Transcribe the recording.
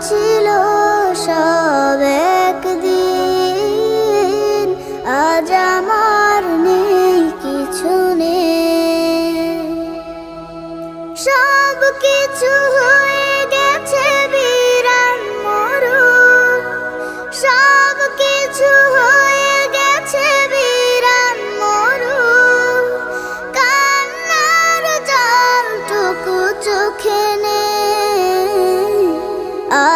ছিল সব একদিন। আজ আমার নেই কিছু নেই। সব কিছু